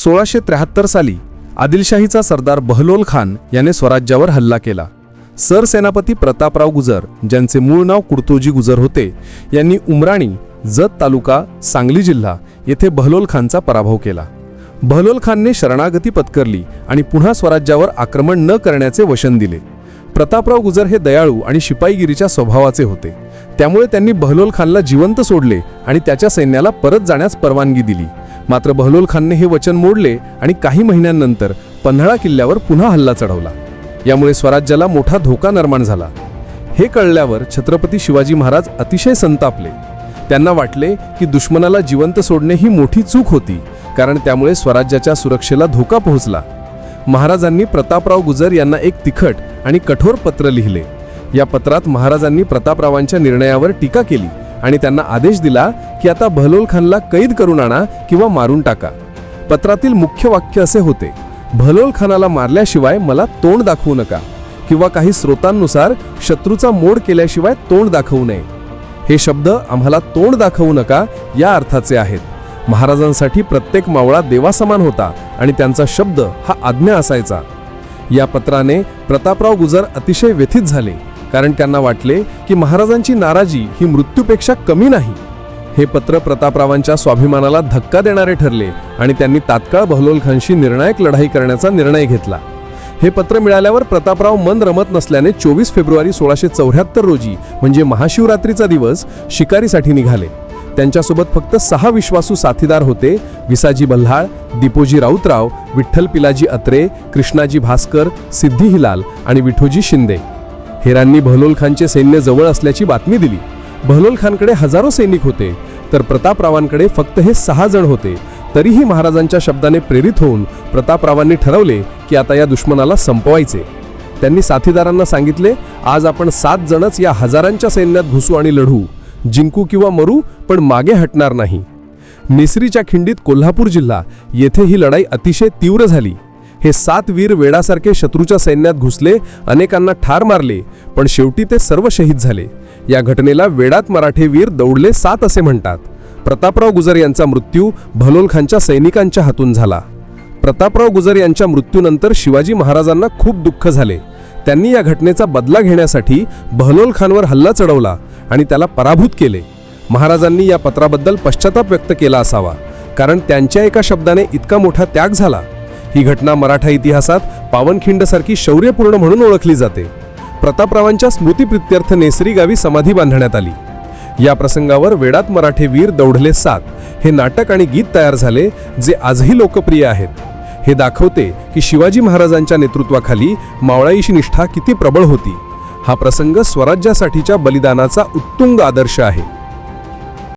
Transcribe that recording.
सोळाशे त्र्याहत्तर साली आदिलशाहीचा सरदार बहलोल खान याने स्वराज्यावर हल्ला केला. सरसेनापती प्रतापराव गुजर ज्यांचे मूळ नाव कुर्तोजी गुजर होते यांनी उमराणी जत तालुका सांगली जिल्हा येथे बहलोल खानचा पराभव केला. बहलोल खानने शरणागती पत्करली आणि पुन्हा स्वराज्यावर आक्रमण न करण्याचे वचन दिले. प्रतापराव गुजर हे दयाळू आणि शिपाईगिरीच्या स्वभावाचे होते. त्यामुळे त्यांनी बहलोल खानला जिवंत सोडले आणि त्याच्या सैन्याला परत जाण्यास परवानगी दिली. मात्र बहलोल खानने हे वचन मोडले आणि काही महिन्यांनंतर पन्हाळा किल्ल्यावर पुन्हा हल्ला चढवला. यामुळे स्वराज्याला मोठा धोका निर्माण झाला. हे कळल्यावर छत्रपती शिवाजी महाराज अतिशय संतापले. त्यांना वाटले की दुश्मनाला जिवंत सोडणे ही मोठी चूक होती कारण त्यामुळे स्वराज्याच्या सुरक्षेला धोका पोहोचला. महाराजांनी प्रतापराव गुजर यांना एक तिखट आणि कठोर पत्र लिहिले. या पत्रात महाराजांनी प्रतापरावांच्या निर्णयावर टीका केली आणि त्यांना आदेश दिला की आता बहलोल खानला कैद करून आणा किंवा मारून टाका. पत्रातील मुख्य वाक्य असे होते भलोल खानाला मारल्याशिवाय मला तोंड दाखवू नका किंवा काही स्रोतांनुसार शत्रूचा मोड केल्याशिवाय तोंड दाखवू नये. हे शब्द आम्हाला तोंड दाखवू नका या अर्थाचे आहेत. महाराजांसाठी प्रत्येक मावळा देवासमान होता आणि त्यांचा शब्द हा आज्ञा असायचा. या पत्राने प्रतापराव गुजर अतिशय व्यथित झाले. कारण त्यांना वाटले की महाराजांची नाराजी ही मृत्यूपेक्षा कमी नाही. हे पत्र प्रतापरावांच्या स्वाभिमानाला धक्का देणारे ठरले आणि त्यांनी तात्काळ बहलोल खानशी निर्णायक लढाई करण्याचा निर्णय घेतला. हे पत्र मिळाल्यावर प्रतापराव मन रमत नसल्याने चोवीस फेब्रुवारी सोळाशे चौऱ्याहत्तर रोजी म्हणजे महाशिवरात्रीचा दिवस शिकारीसाठी निघाले. त्यांच्यासोबत फक्त सहा विश्वासू साथीदार होते विसाजी बल्हाळ दीपोजी राऊतराव विठ्ठल पिलाजी अत्रे कृष्णाजी भास्कर सिद्धी हिलाल आणि विठोजी शिंदे. हेरांनी बहलोल खानचे सैन्य जवळ असल्याची बातमी दिली. बहलोल खानकडे हजारो सैनिक होते तर प्रतापरावांकडे फक्त हे सहा जण होते. तरीही महाराजांच्या शब्दाने प्रेरित होऊन प्रतापरावांनी ठरवले की आता या दुश्मनाला संपवायचे. त्यांनी साथीदारांना सांगितले आज आपण सात जणच या हजारांच्या सैन्यात घुसू आणि लढू. जिंकू किंवा मरू पण मागे हटणार नाही. नेसरीच्या खिंडीत कोल्हापूर जिल्हा येथे ही लढाई अतिशय तीव्र झाली. हे सात वीर वेडासारखे शत्रूच्या सैन्यात घुसले अनेकांना ठार मारले पण शेवटी ते सर्व शहीद झाले. या घटनेला वेडात मराठे वीर दौडले सात असे म्हणतात. प्रतापराव गुजर यांचा मृत्यू भलोल खानच्या सैनिकांच्या हातून झाला. प्रतापराव गुजर यांच्या मृत्यूनंतर शिवाजी महाराजांना खूप दुःख झाले. त्यांनी या घटनेचा बदला घेण्यासाठी बहलोल खानवर हल्ला चढवला आणि त्याला पराभूत केले. महाराजांनी या पत्राबद्दल पश्चाताप व्यक्त केला असावा कारण त्यांच्या एका शब्दाने इतका मोठा त्याग झाला. ही घटना मराठा इतिहासात पावनखिंडसारखी शौर्यपूर्ण म्हणून ओळखली जाते. प्रतापरावांच्या स्मृतीप्रित्यर्थ नेसरी गावी समाधी बांधण्यात आली. या प्रसंगावर वेडात मराठे वीर दौडले सात हे नाटक आणि गीत तयार झाले जे आजही लोकप्रिय आहेत. हे दाखवते की शिवाजी महाराजांच्या नेतृत्वाखाली मावळाईशी निष्ठा किती प्रबळ होती. हा प्रसंग स्वराज्यासाठीच्या बलिदानाचा उत्तुंग आदर्श आहे.